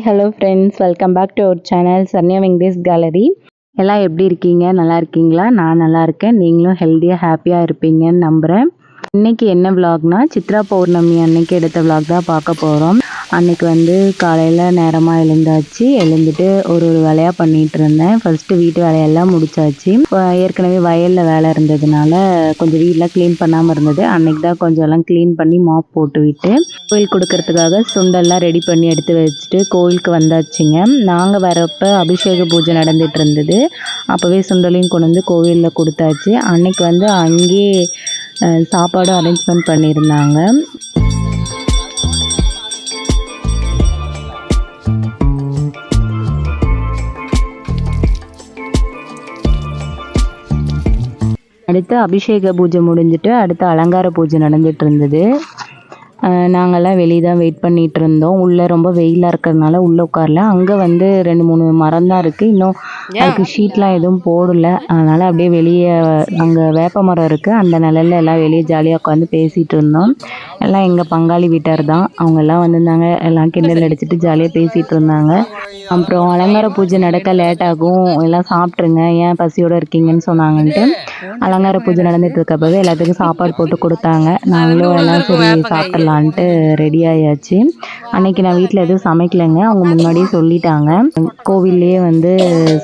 Hi hello friends welcome back to our channel Sanya Venkatesh gallery எல்லாம் எப்படி இருக்கீங்க? நல்லா இருக்கீங்களா? நான் நல்லா இருக்கேன். நீங்களும் ஹெல்த்தியாக ஹாப்பியாக இருப்பீங்கன்னு நம்புகிறேன் இன்னைக்கு என்ன விலாக்னா சித்ரா பௌர்ணமி அன்னைக்கு எடுத்த விலாக் தான் பார்க்க போகிறோம் அன்னைக்கு வந்து காலையில் நேரமாக எழுந்தாச்சு. எழுந்துட்டு ஒரு ஒரு வேலையாக பண்ணிகிட்டு இருந்தேன். ஃபஸ்ட்டு வீட்டு வேலையெல்லாம் முடிச்சாச்சு. ஏற்கனவே வயலில் வேலை இருந்ததுனால கொஞ்சம் வீடெலாம் க்ளீன் பண்ணாமல் இருந்தது. அன்னைக்கு தான் கொஞ்சம் எல்லாம் க்ளீன் பண்ணி மாப் போட்டு விட்டு கோயில் கொடுக்கறதுக்காக சுண்டெல்லாம் ரெடி பண்ணி எடுத்து வச்சுட்டு கோயிலுக்கு வந்தாச்சுங்க. நாங்கள் வரப்போ அபிஷேக பூஜை நடந்துகிட்டு இருந்தது. அப்போவே சுண்டலையும் கொண்டு வந்து கோவிலில் கொடுத்தாச்சு. அன்னைக்கு வந்து அங்கேயே சாப்பாடும் அரேஞ்ச்மெண்ட் பண்ணியிருந்தாங்க. அடுத்து அபிஷேக பூஜை முடிஞ்சிட்டு அடுத்து அலங்கார பூஜை நடந்துட்டு இருந்தது. அஹ் நாங்கெல்லாம் வெளியே தான் வெயிட் பண்ணிட்டு இருந்தோம் உள்ளே ரொம்ப வெயிலாக இருக்கிறதுனால உள்ளே உட்காரல. அங்கே வந்து ரெண்டு மூணு மரம் தான் இருக்குது இன்னும் அதுக்கு ஷீட்லாம் எதுவும் போடல. அதனால் அப்படியே வெளியே அங்கே வேப்ப மரம் இருக்குது அந்த நிழல்ல எல்லாம் வெளியே ஜாலியாக உட்காந்து பேசிகிட்டு இருந்தோம். எல்லாம் எங்கள் பங்காளி வீட்டார் தான். அவங்க எல்லாம் வந்திருந்தாங்க. எல்லாம் கிண்டல் அடிச்சுட்டு ஜாலியாக பேசிகிட்டு இருந்தாங்க. அப்புறம் அலங்கார பூஜை நடக்க லேட் ஆகும். எல்லாம் சாப்பிட்ருங்க ஏன் பசியோடு இருக்கீங்கன்னு சொன்னாங்கன்ட்டு. அலங்கார பூஜை நடந்துட்டு இருக்கப்பவே எல்லாத்துக்கும் சாப்பாடு போட்டு கொடுத்தாங்க. நாங்களும் எல்லாம் சரி சாப்பிட்றலான்ட்டு ரெடி ஆயாச்சு. அன்னைக்கு நான் வீட்டில் எதுவும் சமைக்கலைங்க. அவங்க முன்னாடியே சொல்லிட்டாங்க. கோவில்லையே வந்து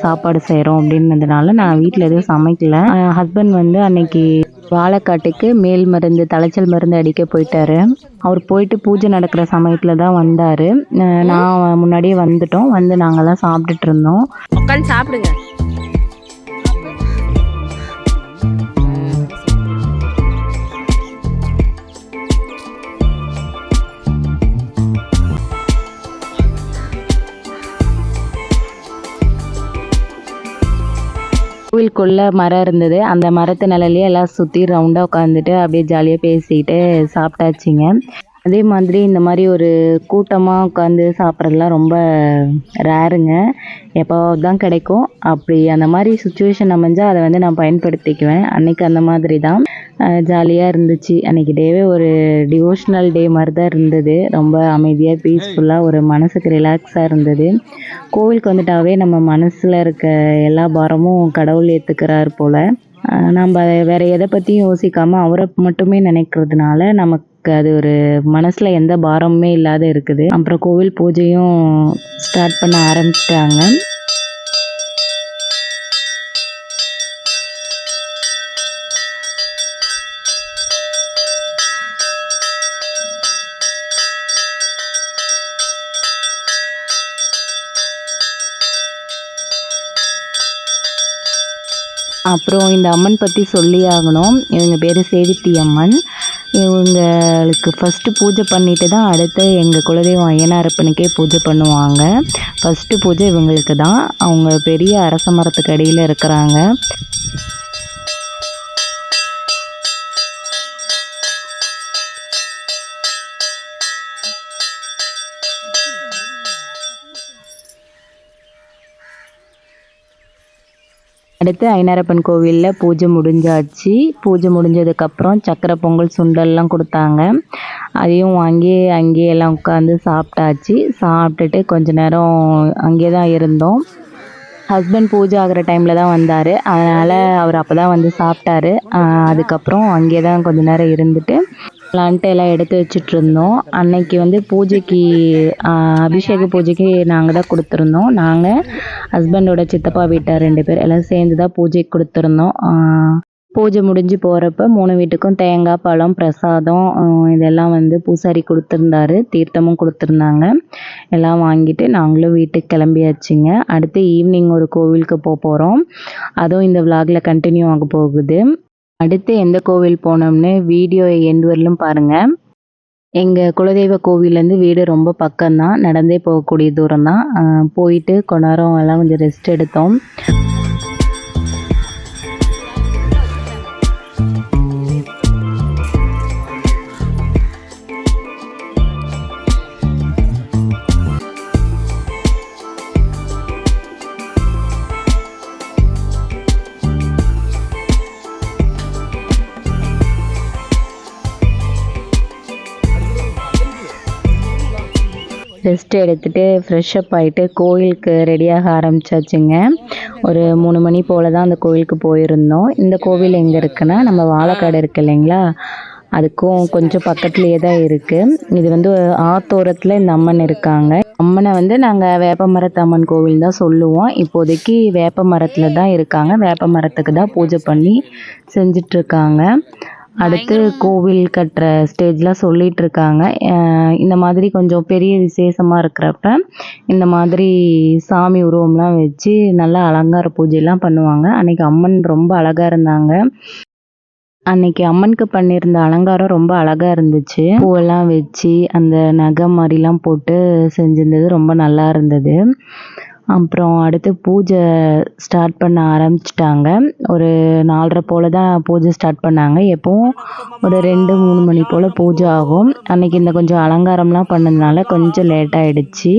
சாப்பாடு செய்கிறோம் அப்படின்னதுனால நான் வீட்டில் எதுவும் சமைக்கல. ஹஸ்பண்ட் வந்து அன்னைக்கு வாழைக்காட்டுக்கு மேல் மருந்து தலைச்சல் மருந்து அடிக்க போயிட்டாரு. அவர் போயிட்டு பூஜை நடக்கிற சமயத்தில் தான் வந்தார். நான் முன்னாடியே வந்துட்டோம். வந்து நாங்கள்லாம் சாப்பிட்டுட்டு இருந்தோம். உட்காந்து சாப்பிடுங்க. கோவிலுக்குள்ள மரம் இருந்தது. அந்த மரத்து நிழலையே எல்லாம் சுற்றி ரவுண்டாக உட்காந்துட்டு அப்படியே ஜாலியாக பேசிக்கிட்டு சாப்பிட்டாச்சுங்க. அதே மாதிரி இந்த மாதிரி ஒரு கூட்டமாக உட்காந்து சாப்பிட்றதுலாம் ரொம்ப ரேருங்க எப்போவாவது தான் கிடைக்கும். அப்படி அந்த மாதிரி சுச்சுவேஷன் அமைஞ்சால் அதை வந்து நான் பயன்படுத்திக்குவேன். அன்னைக்கு அந்த மாதிரி தான் ஜாலியாக இருந்துச்சு. அன்றைக்கி டேவே ஒரு டிவோஷ்னல் டே மாதிரி தான் இருந்தது. ரொம்ப அமைதியாக பீஸ்ஃபுல்லாக ஒரு மனசுக்கு ரிலாக்ஸாக இருந்தது. கோவிலுக்கு வந்துட்டாவே நம்ம மனசில் இருக்க எல்லா பாரமும் கடவுள் ஏற்றுக்கிறார் போல். நம்ம வேறு எதை பற்றியும் யோசிக்காமல் அவரை மட்டுமே நினைக்கிறதுனால நமக்கு அது ஒரு மனசில் எந்த பாரமுமே இல்லாத இருக்குது. அப்புறம் கோவில் பூஜையும் ஸ்டார்ட் பண்ண ஆரம்பிச்சிட்டாங்க. அப்புறம் இந்த அம்மன் பற்றி சொல்லி ஆகணும். இவங்க பேர் சேவித்தி அம்மன் இவங்களுக்கு ஃபஸ்ட்டு பூஜை பண்ணிட்டு தான் அடுத்து எங்கள் குலதெய்வம் ஐயனாரப்பனுக்கே பூஜை பண்ணுவாங்க. ஃபஸ்ட்டு பூஜை இவங்களுக்கு தான் அவங்க பெரிய அரச மரத்துக்கு அடியில் இருக்கிறாங்க. அடுத்து ஐநாரப்பன் கோவிலில் பூஜை முடிஞ்சாச்சு. பூஜை முடிஞ்சதுக்கப்புறம் சக்கரை பொங்கல் சுண்டல்லாம் கொடுத்தாங்க. அதையும் வாங்கி அங்கேயே எல்லாம் உட்காந்து சாப்பிட்டாச்சு. சாப்பிட்டுட்டு கொஞ்ச நேரம் அங்கே தான் இருந்தோம். ஹஸ்பண்ட் பூஜை ஆகிற டைமில் தான் வந்தார். அதனால் அவர் அப்போ தான் வந்து சாப்பிட்டாரு. அதுக்கப்புறம் அங்கே தான் கொஞ்ச நேரம் இருந்துட்டு விளாண்ட்டு எல்லாம் எடுத்து வச்சிட்ருந்தோம் அன்னைக்கு வந்து பூஜைக்கு அபிஷேக பூஜைக்கு நாங்கள் தான் கொடுத்துருந்தோம். நாங்கள் ஹஸ்பண்டோட சித்தப்பா வீட்டார் ரெண்டு பேர் எல்லாம் சேர்ந்து தான் பூஜைக்கு கொடுத்துருந்தோம். பூஜை முடிஞ்சு போகிறப்ப மூணு வீட்டுக்கும் தேங்காய் பழம் பிரசாதம் இதெல்லாம் வந்து பூசாரி கொடுத்துருந்தாரு. தீர்த்தமும் கொடுத்துருந்தாங்க. எல்லாம் வாங்கிட்டு நாங்களும் வீட்டுக்கு கிளம்பியாச்சுங்க. அடுத்து ஈவினிங் ஒரு கோவிலுக்கு போக போகிறோம் அதுவும் இந்த விலாகில் கண்டினியூ ஆக போகுது. அடுத்து எந்த கோவில் போனோம்னு வீடியோ எண்டுவரிலும் பாருங்கள் எங்கள் குலதெய்வ கோவிலேருந்து வீடு ரொம்ப பக்கம்தான். நடந்தே போகக்கூடிய தூரம் தான் போயிட்டு கொண்டாரம் எல்லாம் கொஞ்சம் ரெஸ்ட் எடுத்தோம். ரெஸ்ட் எடுத்துகிட்டு ஃப்ரெஷ்அப் ஆகிட்டு கோயிலுக்கு ரெடியாக ஆரம்பிச்சாச்சுங்க. ஒரு மூணு மணி போல் தான் அந்த கோவிலுக்கு போயிருந்தோம். இந்த கோவில் எங்கே இருக்குன்னா நம்ம வாழைக்காடு இருக்கு இல்லைங்களா? அதுக்கும் கொஞ்சம் பக்கத்துலேயே தான் இருக்குது இது வந்து ஆத்தோரத்தில் இந்த அம்மன் இருக்காங்க. அம்மனை வந்து நாங்கள் வேப்ப மரத்து அம்மன் கோவில் தான் சொல்லுவோம். இப்போதைக்கு வேப்ப மரத்தில் தான் இருக்காங்க. வேப்ப மரத்துக்கு தான் பூஜை பண்ணி செஞ்சிட்ருக்காங்க அடுத்து கோவில் கட்டுற ஸ்டேஜ்லாம் சொல்லிகிட்டு இருக்காங்க இந்த மாதிரி கொஞ்சம் பெரிய விசேஷமாக இருக்கிறப்ப இந்த மாதிரி சாமி உருவம்லாம் வச்சு நல்லா அலங்கார பூஜைலாம் பண்ணுவாங்க. அன்றைக்கி அம்மன் ரொம்ப அழகாக இருந்தாங்க. அன்னைக்கு அம்மனுக்கு பண்ணியிருந்த அலங்காரம் ரொம்ப அழகாக இருந்துச்சு. பூவெல்லாம் வச்சு அந்த நகை மாதிரிலாம் போட்டு செஞ்சிருந்தது ரொம்ப நல்லா இருந்தது. அப்புறம் அடுத்து பூஜை ஸ்டார்ட் பண்ண ஆரம்பிச்சிட்டாங்க. ஒரு நாலரை போல் தான் பூஜை ஸ்டார்ட் பண்ணாங்க. எப்போவும் ஒரு ரெண்டு மூணு மணி போல் பூஜை ஆகும். அன்றைக்கி இந்த கொஞ்சம் அலங்காரம்லாம் பண்ணதுனால கொஞ்சம் லேட் ஆகிடுச்சி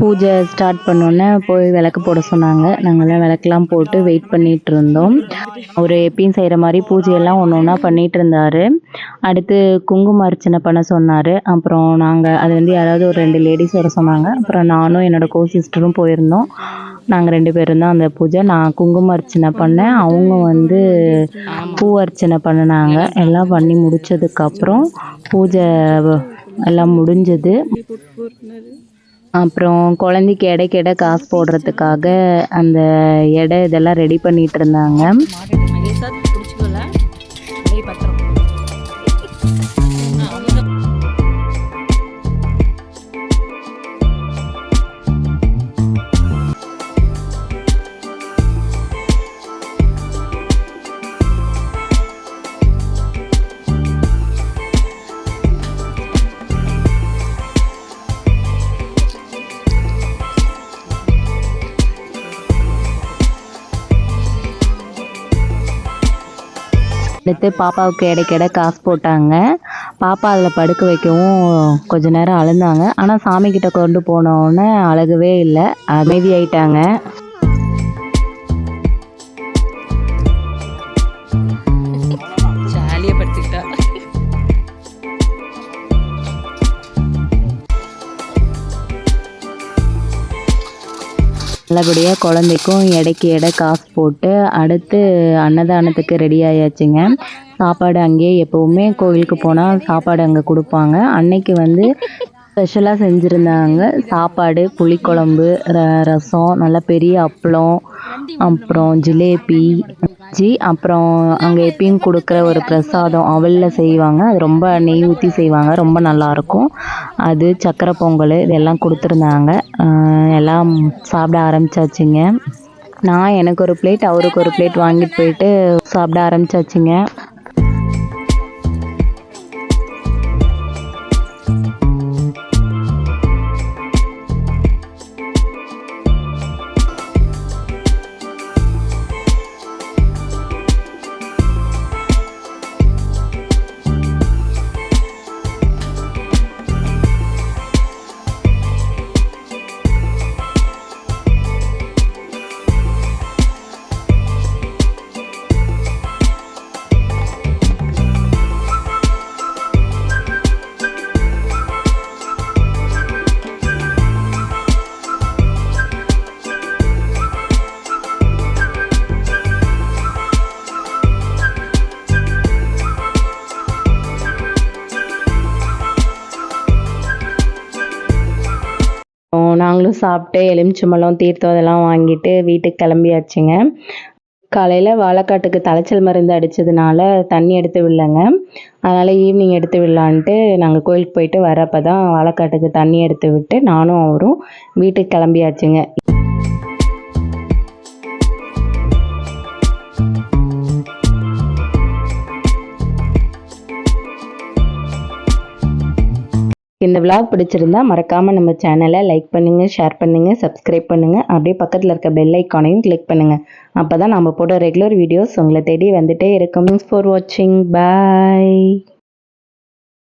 பூஜை ஸ்டார்ட் பண்ணோன்னே போய் விளக்கு போட சொன்னாங்க. நாங்கள்லாம் விளக்குலாம் போட்டு வெயிட் பண்ணிகிட்டு இருந்தோம். அவர் எப்பயும் செய்கிற மாதிரி பூஜையெல்லாம் ஒன்று ஒன்றா பண்ணிகிட்டு இருந்தார். அடுத்து குங்கும அர்ச்சனை பண்ண சொன்னார். அப்புறம் நாங்கள் அது வந்து யாராவது ஒரு ரெண்டு லேடிஸ் வர சொன்னாங்க. அப்புறம் நானும் என்னோடய கோ சிஸ்டரும் போயிருந்தோம். நாங்கள் ரெண்டு பேரும் தான் அந்த பூஜை. நான் குங்கும அர்ச்சனை பண்ணேன். அவங்க வந்து பூ அர்ச்சனை பண்ணினாங்க. எல்லாம் பண்ணி முடித்ததுக்கப்புறம் பூஜை எல்லாம் முடிஞ்சது. அப்புறம் குழந்தைக்கு எடைக்கு எடை காசு போடுறதுக்காக அந்த எடை இதெல்லாம் ரெடி பண்ணிகிட்டு இருந்தாங்க. அடுத்து பாப்பாவுக்கு இடைக்கிட காசு போட்டாங்க. பாப்பா அதில் படுக்க வைக்கவும் கொஞ்ச நேரம் அழுந்தாங்க. ஆனால் சாமிக்கிட்ட கொண்டு போனோடனே அழகவே இல்லை. அமைதியாயிட்டாங்க. நல்லபடியாக குழந்தைக்கும் எடைக்கு எடை காசு போட்டு அடுத்து அன்னதானத்துக்கு ரெடி ஆயாச்சுங்க. சாப்பாடு அங்கேயே எப்போவுமே கோவிலுக்கு போனால் சாப்பாடு அங்கே கொடுப்பாங்க. அன்னைக்கு வந்து ஸ்பெஷலாக செஞ்சுருந்தாங்க. சாப்பாடு புளிக்குழம்பு ர ரசம் நல்லா பெரிய அப்பளம் அப்புறம் ஜிலேபி ஜி அப்புறம் அங்கே எப்பயும் கொடுக்குற ஒரு பிரசாதம் அவலில் செய்வாங்க. அது ரொம்ப நெய் ஊற்றி செய்வாங்க. ரொம்ப நல்லாயிருக்கும். அது சக்கரை பொங்கல் இதெல்லாம் கொடுத்துருந்தாங்க. எல்லாம் சாப்பிட ஆரம்பிச்சாச்சுங்க. நான் எனக்கு ஒரு பிளேட் அவருக்கு ஒரு பிளேட் வாங்கிட்டு போயிட்டு சாப்பிட ஆரம்பிச்சாச்சுங்க. நாங்களும் சாப்பிட்டு எலுமிச்சம்பழம் தீர்த்தம் இதெல்லாம் வாங்கிட்டு வீட்டுக்கு கிளம்பியாச்சுங்க. காலையில் வாழைக்காட்டுக்கு தலைச்சல் மருந்து அடித்ததுனால தண்ணி எடுத்து விடலங்க. அதனால் ஈவினிங் எடுத்து விடலான்ட்டு நாங்கள் கோயிலுக்கு போயிட்டு வரப்போ தான் வாழைக்காட்டுக்கு தண்ணி எடுத்து விட்டு நானும் அவரும் வீட்டுக்கு கிளம்பியாச்சுங்க. இந்த விளாக் பிடிச்சிருந்தா மறக்காமல் நம்ம சேனலை லைக் பண்ணுங்கள் ஷேர் பண்ணுங்கள் சப்ஸ்கிரைப் பண்ணுங்கள் அப்படியே பக்கத்தில் இருக்க பெல் ஐக்கானையும் கிளிக் பண்ணுங்கள் அப்போ தான் நம்ம போடுற ரெகுலர் வீடியோஸ் உங்களை தேடி வந்துகிட்டே இருக்கும். ஃபார் வாட்சிங் பாய்